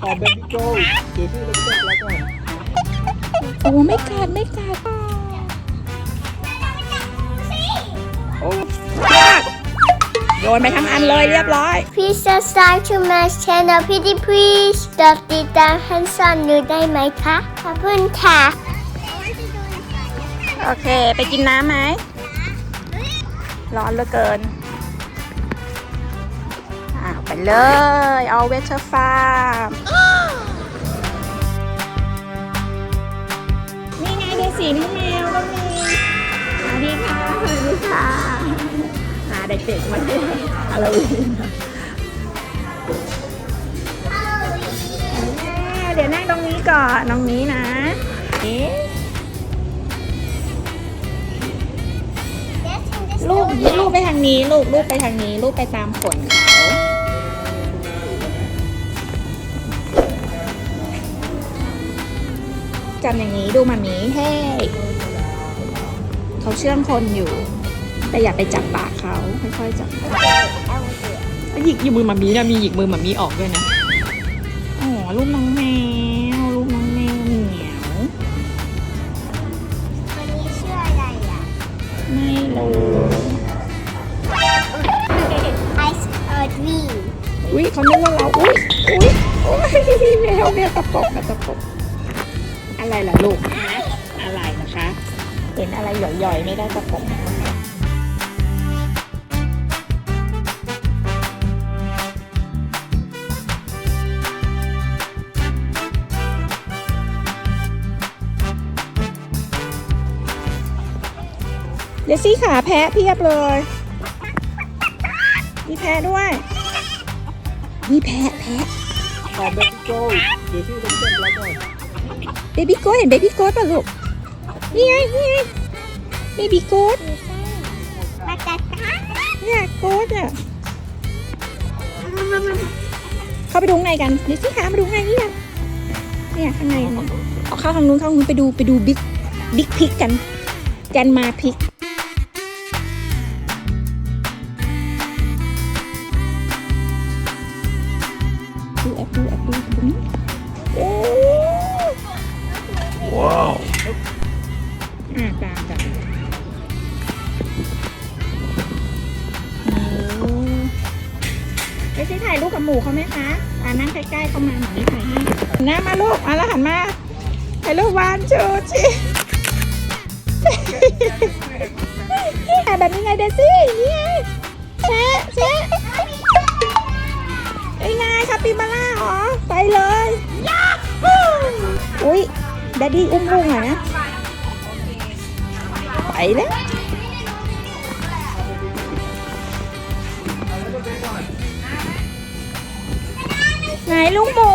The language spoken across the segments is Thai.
ขอเบบี้โจเดี๋ยวชื่อเล็กๆแล้วก่อนโอ้ไม่กัดไม่กัดโอ้โยนไปทั้งอันเลยเรียบร้อย Please subscribe to my channel Pretty Please กดติดตามให้ซ่อนดูได้ไหมคะ ขอบคุณค่ะ โอเค ไปกินน้ำไหม ร้อนเหลือเกินอ้าว ไปเลย เอาเวชฟาร์มนี่ไงเดสีน้องแมวก็มีสวัสดีค่ะสวัสดีค่ะหาเด็กๆมาเล่นอะไรเดี๋ยวนั่งตรงนี้ก่อนตรงนี้นะเอ๊ะลูกลูกไปทางนี้ ลูกลูกไปทางนี้ ลูกไปตามขน เขาจำอย่างนี้ดูมามีเฮ้เขาเชื่องคนอยู่ แต่อย่าไปจับปากเขาค่อยๆจับหยิกหยิกมือหมามีนะมีหยิกมือหมามีออกด้วยนะอ๋อลูกน้องแมวลูกน้องแมวเหมียววันนี้ชื่ออะไรอะไม่รู้ Ice Earth V อุ้ยเขานึกว่าเราอุ้ยอุ้ยโอ้ยแมวแมวตะปบแมวตะปบ อะไรล่ะลูกฮะอะไรนะคะ เห็นอะไรหย่อยๆ ไม่ได้ตะปบเดซี่ขาแพะเพียบเลย มีแพะด้วย มีแพะแพะขอเบบี้โจเดี๋ยวชื่อเล็กๆแล้วก่อน เบบี้โกดเห็นเบบี้โกดป่ะลูก นี่ไงนี่ไงเบบี้โกดมาจัดการเนี่ยโกดอะเข้าไปดูข้างในกันเดี๋ยวสิคะมาดูข้างในนี่กันเนี่ยข้างในเนี่ยเอาเข้าทางนู้นเข้าทางนู้นไปดูไปดูบิ๊กบิ๊กพิกกันแกนมาพิก ไปสิถ่ายรูปกับหมูเขาไหมคะ อ่านั่งใกล้ๆเข้ามาหน่อยนี่ถ่ายให้หน้ามาลูกอะแล้วหันมาถ่ายรูปวานชูชิถ่ายแบบนี้ไงเดซี่นี่ไงแชะแชะไอ้ไงคาปิบาร่าเหรอ ไปเลยยาฮูอุ้ยดดดี้อุ้มลุงเหรอนะ ไปแล้ว ไหนลูกหมู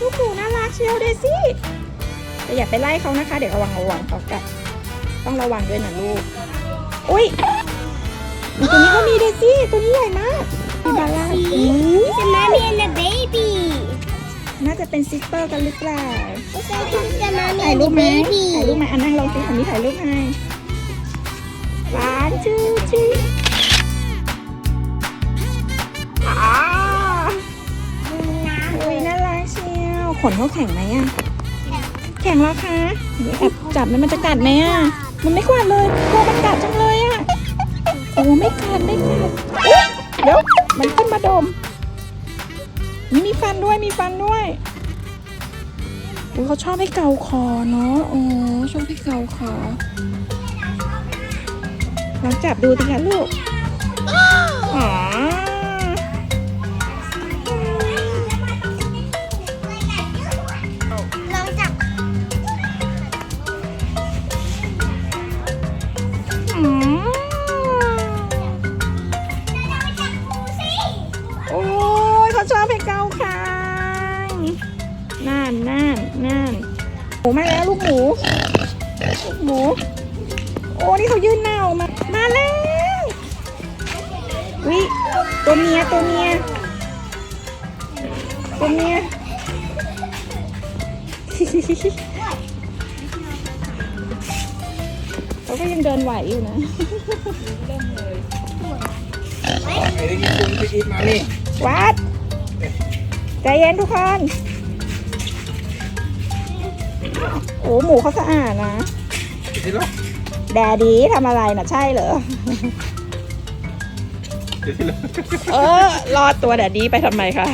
ลูกหมูน่ารักเชียวเดซี่แต่อย่าไปไล่เขานะคะ เดี๋ยวระวังระวังเขากัดต้องระวังด้วยนะลูก อุ้ยตัวนี้ก็มีเดซี่ ตัวนี้ใหญ่มากมีบาร่าอุ้ย It's a mommy and a baby น่าจะเป็นซิสเตอร์กันหรือเปล่า It's a it's a mommy ถ่าย and รู a ปไหม baby ถ่ายรูปไหมอันนั่งลงสิคนนี้ถ่ายรูปให้หวา ขนเขาแข็งไหมอะ แข็งแล้วคะเดี๋ยวแอบจับแล้วมันจะกัดไหมอะ มันไม่กัดเลยกลัวมันกัดจังเลยอะ โอ้ไม่กัดไม่กัดอุ๊ยเดี๋ยวมันขึ้นมาดมนี่มีฟันด้วยมีฟันด้วยอุ๊ยเขาชอบให้เกาคอเนาะโอ้ชอบให้เกาคอลองจับดูสิคะลูก อ๋อ ตัวเมียตัวเมียตัวเมียเขาก็ยังเดินไหวอยู่นะไอ้ที่กินคุณพี่อีทมานี่วัดใจเย็นทุกคนโอ้หมูเขาสะอาดนะ Decilo. แดดีทำอะไรนะใช่เหรอ Decilo. เออรอดตัวแดดดีไปทำไมคะ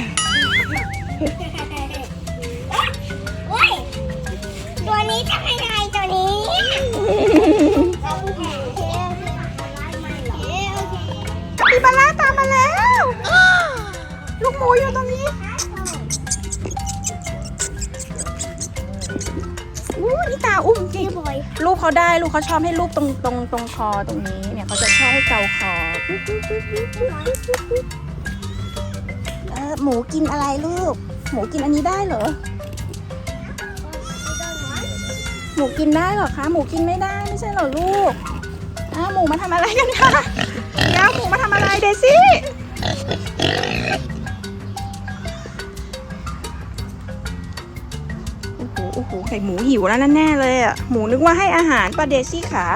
โอ้ยตัวนี้ทำยังไงตัวนี้เราแข่งเทลเทลปีบาร่าตามมาแล้ว ลูกหมูอยู่ตรงนี้อู้นี่ตาอุ้มจริงบอยรูปเขาได้ ลูกเขาชอบให้รูปตรงตรงตรงคอตรงนี้ เนี่ยเขาจะชอบให้เกาคอ เออหมูกินอะไรลูก หมูกินอันนี้ได้เหรอ หมูกินได้เหรอคะ หมูกินไม่ได้ไม่ใช่เหรอลูกอ้าหมูมาทำอะไรกันคะเดี๋ยวหมูมาทำอะไรเดซี่โอ้โหโอ้โหไข่หมูหิวแล้วแน่เลยอะ หมูนึกว่าให้อาหารป้าเดซี่ขา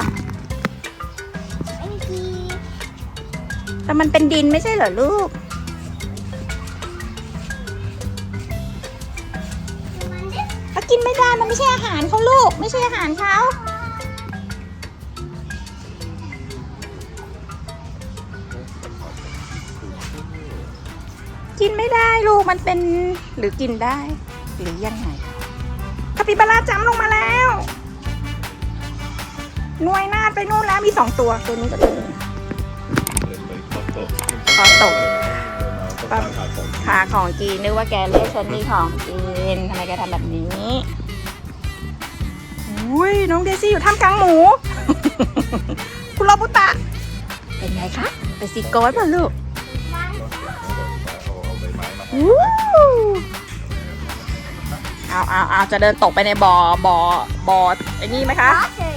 แต่มันเป็นดินไม่ใช่เหรอลูกเขากินไม่ได้มันไม่ใช่อาหารเขาลูก ไม่ใช่อาหารเขากินไม่ได้ลูกมันเป็นหรือกินได้ หรือยังไงคาปิบาร่าจำลงมาแล้วหน่วยนาดไปนู่นแล้วมีสองตัวตัวนู้นกับตัวนี้ คอตกขาของกินนึกว่าแกเรียกฉันนี่ของกินทำไมแกทำแบบนี้อุ้ยน้องเดซี่อยู่ท่ามกลางหมู คุณโรบุตะ เป็นไงคะ เป็นซีโก้ป่ะลูกวู้เอาเอาเอาจะเดินตกไปในบ่อบ่อบ่อไอ้นี่ไหมคะบอสเลย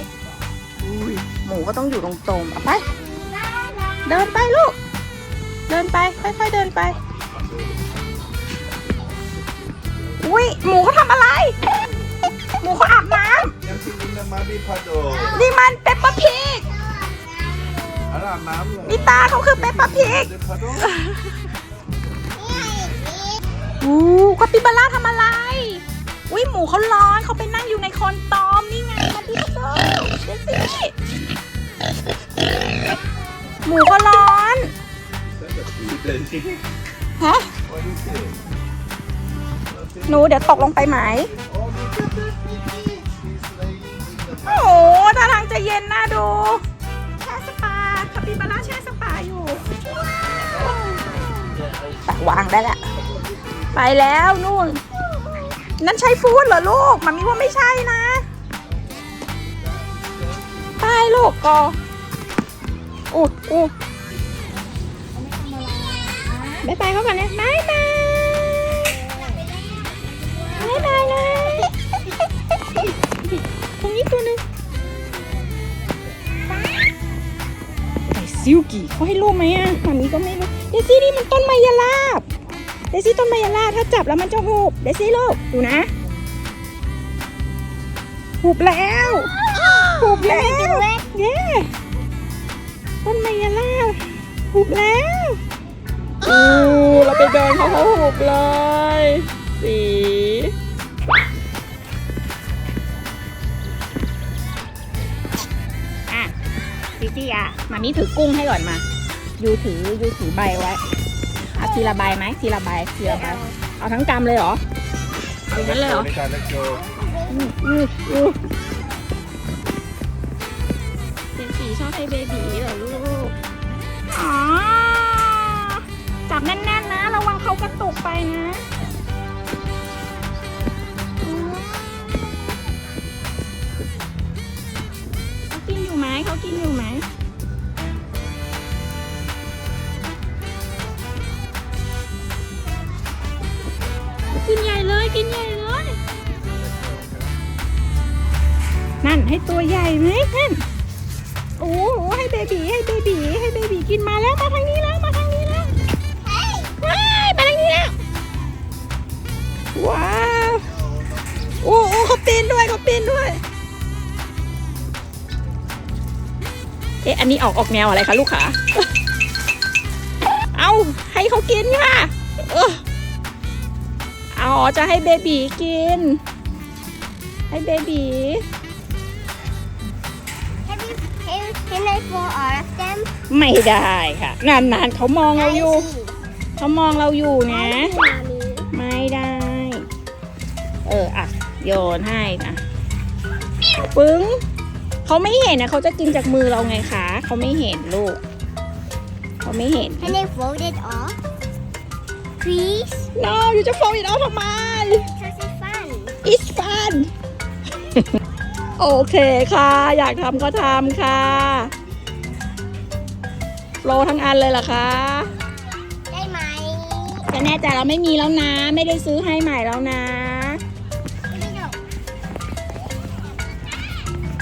อุ้ยหมูก็ต้องอยู่ตรงๆเอาไป เดินไปลูก เดินไป ค่อยๆเดินไป อุ้ยหมูเขาทำอะไร หมูเขาอาบน้ Yang sini nama di Pado. ำนี่มันเปปเปอร์พิก Ada enam. นี่ตาเขาคือเปปเปอร์พิก Di Pado. อู้คาปิบาร่าทำอะไร อุ้ยหมูเขาร้อนเขาไปนั่งอยู่ในคอนตอมนี่ไงมาดิโซเดซี่หมูเขาร้อน ฮะหนูเดี๋ยวตกลงไปไหม โอ้โหท่าทางจะเย็นน่าดู แช่สปาคาปิบาร่าแช่สปาอยู่ปวางได้ละ ไปแล้วนู่น นั่นใช้ฟูดเหรอลูก มันมีว่าไม่ใช่นะไปลูกกออู้อู้ บายบายเขาก่อนนะบายบายบายบายเลยตรงนี้ตัวหนึงไอซิลกี้เขาให้รูปไหมอะมามีก็ไม่รู้เดซี่นี่มันต้นไมยลาบเดซี่ต้นไมยลาบถ้าจับแล้วมันจะหูบเดซี่ลูกดูนะหูบแล้วหูบแล้วเย้ต้นไมยลาบหูบแล้ว อู้เราไปเดินเขาเขาหูบเลย สีอะซิซี่อะมามีถือกุ้งให้ก่อนมา ยูถือยูถือใบไว้เอาทีละใบไหมทีละใบทีละใบเอาทั้งกำเลยเหรอเอาอย่างนั้นเลยเหรอ Let's go, let's go. อืออืออือเจนสีชอบให้เบบีเหรอลูก อ๋อ จับแน่นๆนะ ระวังเขากระตุกไปนะ เขากินอยู่ไหมเขากินอยู่ไหมกินใหญ่เลยกินใหญ่เลย นั่นให้ตัวใหญ่ไหม อ๊ะอันนี้ออกออกแนวอะไรคะลูกค้าเอาให้เขากินค่ะเอออ๋อจะให้เบบีกิน ให้เบบี Have you can can I for all of them ไม่ได้ค่ะ นานๆเขามองเราอยู่ เขามองเราอยู่นะ ไม่ได้ เออ อะ โยนให้อะปึ้ง เขาไม่เห็นนะเขาจะกินจากมือเราไงคะเขาไม่เห็นลูกเขาไม่เห็น Can I fold it off please no อยู่จะโฟมอีกแล้วทำไม because it's fun it's fun โอเคค่ะ อยากทำก็ทำค่ะโฟลทั้งอันเลยเหรอคะ ได้ไหมจะแน่ใจเราไม่มีแล้วนะ ไม่ได้ซื้อให้ใหม่แล้วนะ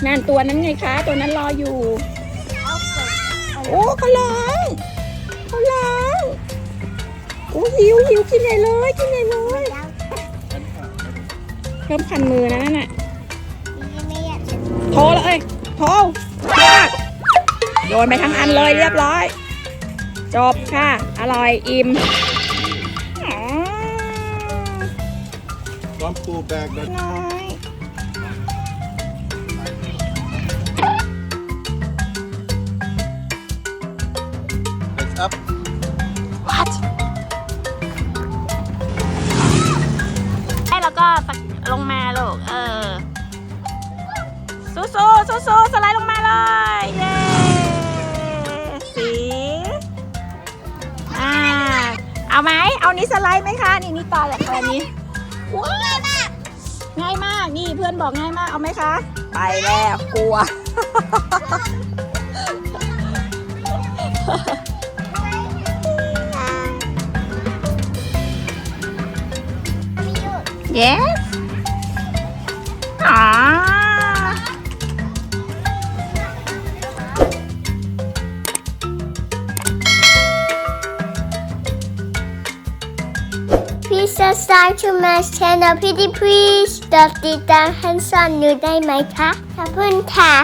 นั่นตัวนั้นไงคะ ตัวนั้นรออยู่เอาเปิดโอ้เขาล้างเขาล้างโอ้หิวหิวกินใหญ่เลยกินใหญ่เลยแล้วเริ่มคันมือนะนั่นน่ะนี่ไม่อยากจะโทรเลยโทรมากโยนไปทั้งอันเลยเรียบร้อย จบค่ะ อร่อยอิ่มอ๋อ One pull back that ลงมาลูก เออ สู้สู้สู้สู้สไลด์ลงมาเลย เย้สีอ่า เอาไหม เอานี้สไลด์ไหมคะ นี่นี่ตาแบบแบบนี้ว้าวง่ายมาก นี่เพื่อนบอกง่ายมาก เอาไหมคะ ไปแล้วกลัวไม่หยุด yes subscribe to my channel พี่ดิ please กดติดตามให้สอนหนูได้ไหมคะ ขอบคุณค่ะ